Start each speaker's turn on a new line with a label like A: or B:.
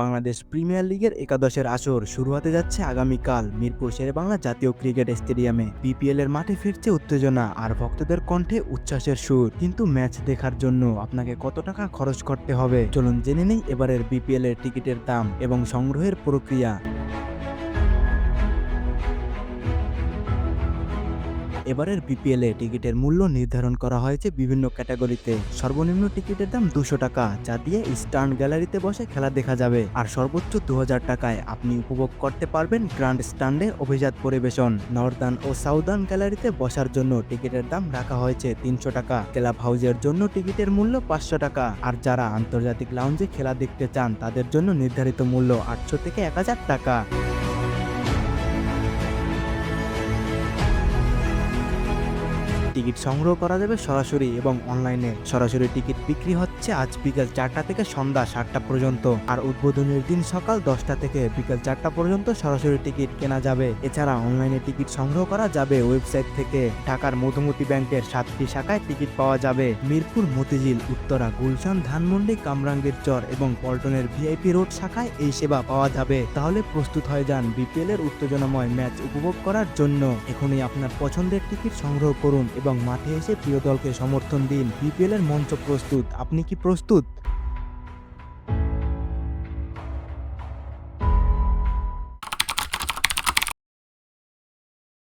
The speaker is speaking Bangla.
A: বাংলাদেশ প্রিমিয়ার লিগের একাদশের আসর শুরু হতে যাচ্ছে আগামীকাল মিরপুর শেরেবাংলা জাতীয় ক্রিকেট স্টেডিয়ামে। বিপিএল এর মাঠে ফিরছে উত্তেজনা আর ভক্তদের কণ্ঠে উচ্ছ্বাসের সুর। কিন্তু ম্যাচ দেখার জন্য আপনাকে কত টাকা খরচ করতে হবে? চলুন জেনে নেই এবারের বিপিএল এর টিকিটের দাম এবং সংগ্রহের প্রক্রিয়া। এবারের বিপিএল টিকিটের মূল্য নির্ধারণ করা হয়েছে বিভিন্ন ক্যাটাগরিতে। সর্বনিম্ন টিকিটের দাম দুশো টাকা, যা দিয়ে স্টার্ন গ্যালারিতে বসে খেলা দেখা যাবে। আর সর্বোচ্চ দু হাজার টাকায় আপনি উপভোগ করতে পারবেন গ্র্যান্ড স্ট্যান্ডে অভিজাত পরিবেশন। নর্দার্ন ও সাউদার্ন গ্যালারিতে বসার জন্য টিকিটের দাম রাখা হয়েছে তিনশো টাকা। ক্লাব হাউজের জন্য টিকিটের মূল্য পাঁচশো টাকা। আর যারা আন্তর্জাতিক লাউঞ্জে খেলা দেখতে চান, তাদের জন্য নির্ধারিত মূল্য আটশো থেকে এক হাজার টাকা। টিকিট সংগ্রহ করা যাবে সরাসরি এবং অনলাইনে। সরাসরি টিকিট বিক্রি হচ্ছে আজ বিকেল চারটা থেকে সন্ধ্যা সাতটা পর্যন্ত। আর উদ্বোধনের দিন সকাল দশটা থেকে বিকেল চারটা পর্যন্ত সরাসরি টিকিট কেনা যাবে। এছাড়া অনলাইনে টিকিট সংগ্রহ করা যাবে ওয়েবসাইট থেকে। ঢাকার মধুমতি ব্যাংকের সাতটি শাখায় টিকিট পাওয়া যাবে। মিরপুর, মতিঝিল, উত্তরা, গুলশান, ধানমন্ডি, কামরাঙ্গীর চর এবং পল্টনের ভিআইপি রোড শাখায় এই সেবা পাওয়া যাবে। তাহলে প্রস্তুত হয়ে যান বিপিএল এর উত্তেজনাময় ম্যাচ উপভোগ করার জন্য। এখনই আপনার পছন্দের টিকিট সংগ্রহ করুন এবং মাঠে এসে প্রিয় দলকে সমর্থন দিন। বিপিএল এর মঞ্চ প্রস্তুত। আপনি কি প্রস্তুত?